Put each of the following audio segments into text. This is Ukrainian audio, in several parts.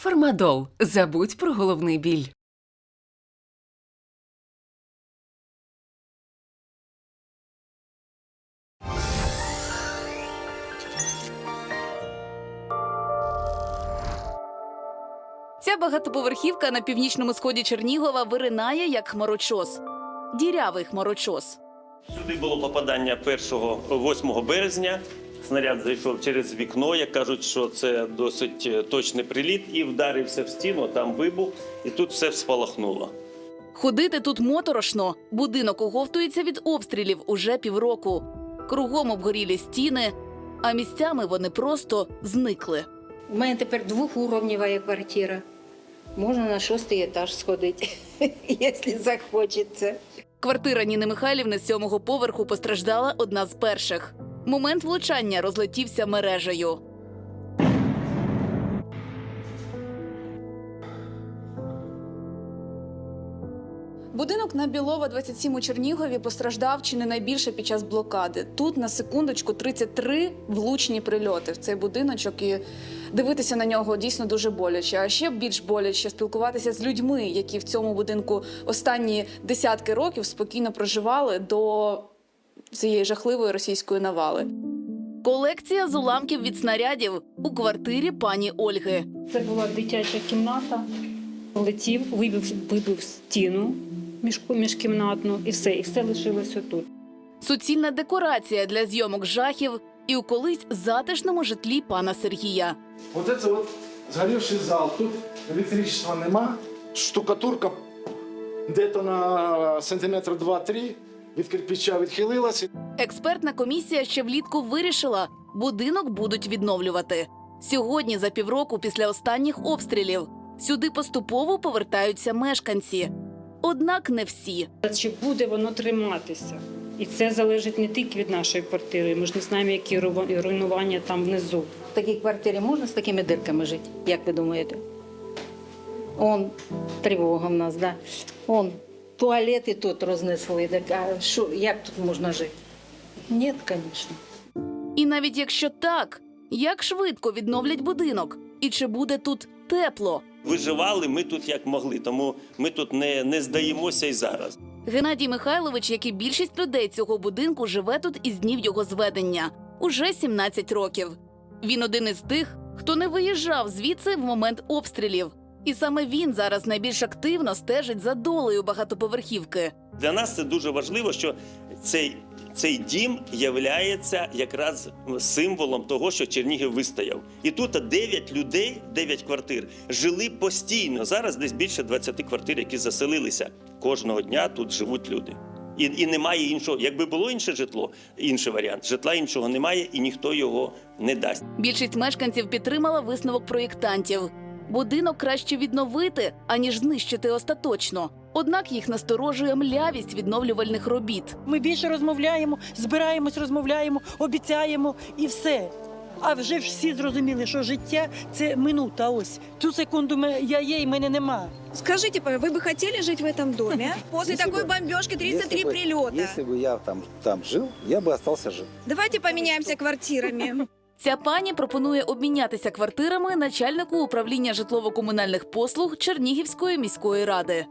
Фармадол. Забудь про головний біль. Ця багатоповерхівка на північному сході Чернігова виринає як хмарочос. Дірявий хмарочос. Сюди було попадання 1 8 березня. Снаряд зайшов через вікно. Як кажуть, що це досить е, точний приліт, і вдарився в стіну, там вибух, і тут все спалахнуло. Ходити тут моторошно. Будинок оговтується від обстрілів уже півроку. Кругом обгорілі стіни, а місцями вони просто зникли. У мене тепер двохуровнева квартира. Можна на шостий етаж сходити, якщо захочеться. Квартира Ніни Михайлівни з сьомого поверху постраждала одна з перших. Момент влучання розлетівся мережею. Будинок на Білова 27 у Чернігові постраждав чи не найбільше під час блокади. Тут на секундочку 33 влучні прильоти в цей будиночок, і дивитися на нього дійсно дуже боляче. А ще більш боляче спілкуватися з людьми, які в цьому будинку останні десятки років спокійно проживали до цієї жахливої російської навали. Колекція з уламків від снарядів у квартирі пані Ольги. Це була дитяча кімната. Летів, вибив, вибив стіну між, міжкімнатну і все, і все лишилось отут. Суцільна декорація для зйомок жахів і у колись затишному житлі пана Сергія. Вот это вот сгоревший зал. Тут электричества нема. Штукатурка где-то на сантиметр 2-3 від кирпича відхилилася. Експертна комісія ще влітку вирішила, будинок будуть відновлювати. Сьогодні, за півроку після останніх обстрілів, сюди поступово повертаються мешканці. Однак не всі. Чи буде воно триматися? І це залежить не тільки від нашої квартири. Ми ж не знаємо, які руйнування там внизу. В такій квартирі можна з такими дирками жити, як ви думаєте? Он тривога в нас, да. Он туалети тут рознесли. Так, а що, як тут можна жити? Ні, звісно. І навіть якщо так, як швидко відновлять будинок? І чи буде тут тепло? Виживали ми тут як могли, тому ми тут не, не здаємося і зараз. Геннадій Михайлович, як і більшість людей цього будинку, живе тут із днів його зведення уже 17 років. Він один із тих, хто не виїжджав звідси в момент обстрілів. І саме він зараз найбільш активно стежить за долею багатоповерхівки. Для нас це дуже важливо, що цей, цей дім являється якраз символом того, що Чернігів вистояв. І тут 9 людей, 9 квартир жили постійно. Зараз десь більше 20 квартир, які заселилися. Кожного дня тут живуть люди. І, і немає іншого. Якби було інше житло, інший варіант. Житла іншого немає, і ніхто його не дасть. Більшість мешканців підтримала висновок проєктантів. Будинок краще відновити, аніж знищити остаточно. Однак їх насторожує млявість відновлювальних робіт. Ми більше розмовляємо, збираємось, розмовляємо, обіцяємо і все. А вже ж всі зрозуміли, що життя це минута. Ось цю секунду ми- я є і мене нема. Скажите, вы бы хотели жить в этом доме? После Если такой бы- бомбежки 33 Если бы- прилета. Если бы я там, там жил, я бы остался жив. Давайте поменяемся квартирами. Ця пані пропонує обмінятися квартирами начальнику управління житлово-комунальних послуг Чернігівської міської ради.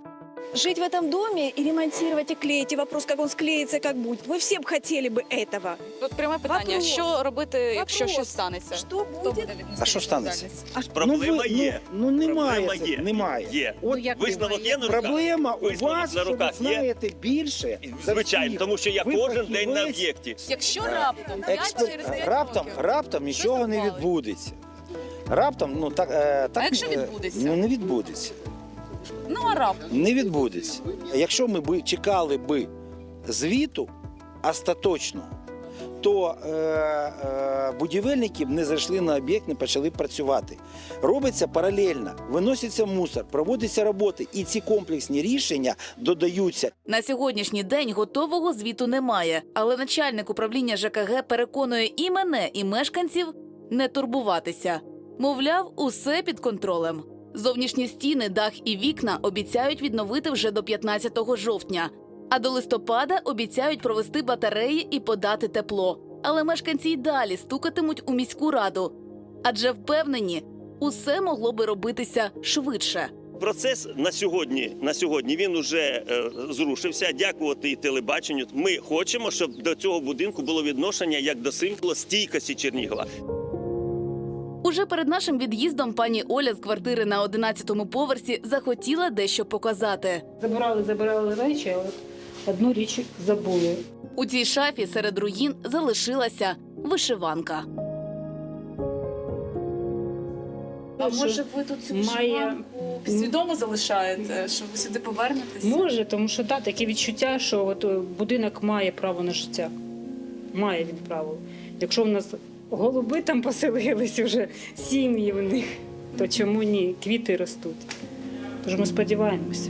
Жить в этом доме и ремонтировать и клеить. И вопрос, как он склеится, как будет. Мы все бы хотели бы этого. Тут пряме питання. Вопрос. Що робити, якщо щось станеться? Что будет? А що станеться? Проблема ну, є. Ну, ну немає. Проблема це, є. Немає. Є. От як Висновок є на руках? проблема у Висновок вас, на що ви руках є? знаєте більше. за Звичайно, всіх. тому що я Ви кожен день на фахівець. об'єкті. Якщо раптом Експер... Раптом, раптом нічого не відбудеться. Раптом, ну так, е, так А якщо е, відбудеться? Ну не відбудеться. ну а раптом Не відбудеться. Якщо ми би чекали би звіту остаточного, то е, е, будівельники б не зайшли на об'єкт, не почали працювати. Робиться паралельно, виноситься мусор, проводяться роботи, і ці комплексні рішення додаються. На сьогоднішній день готового звіту немає, але начальник управління ЖКГ переконує і мене, і мешканців не турбуватися. Мовляв, усе під контролем. Зовнішні стіни, дах і вікна обіцяють відновити вже до 15 жовтня. А до листопада обіцяють провести батареї і подати тепло. Але мешканці й далі стукатимуть у міську раду. Адже впевнені, усе могло би робитися швидше. Процес на сьогодні, на сьогодні він уже е, зрушився. Дякувати і телебаченню. Ми хочемо, щоб до цього будинку було відношення як до символу стійкості Чернігова. Уже перед нашим від'їздом пані Оля з квартири на 11-му поверсі захотіла дещо показати. Забирали, забирали речі, але одну річ забули. У цій шафі серед руїн залишилася вишиванка. А може ви тут цю має- вишиванку свідомо залишаєте, що ви сюди повернетесь? Може, тому що да, таке відчуття, що от е, будинок має право на життя. Має він право. Якщо в нас голуби там поселились вже, сім'ї в них, то чому ні? Квіти ростуть. Тож ми сподіваємося.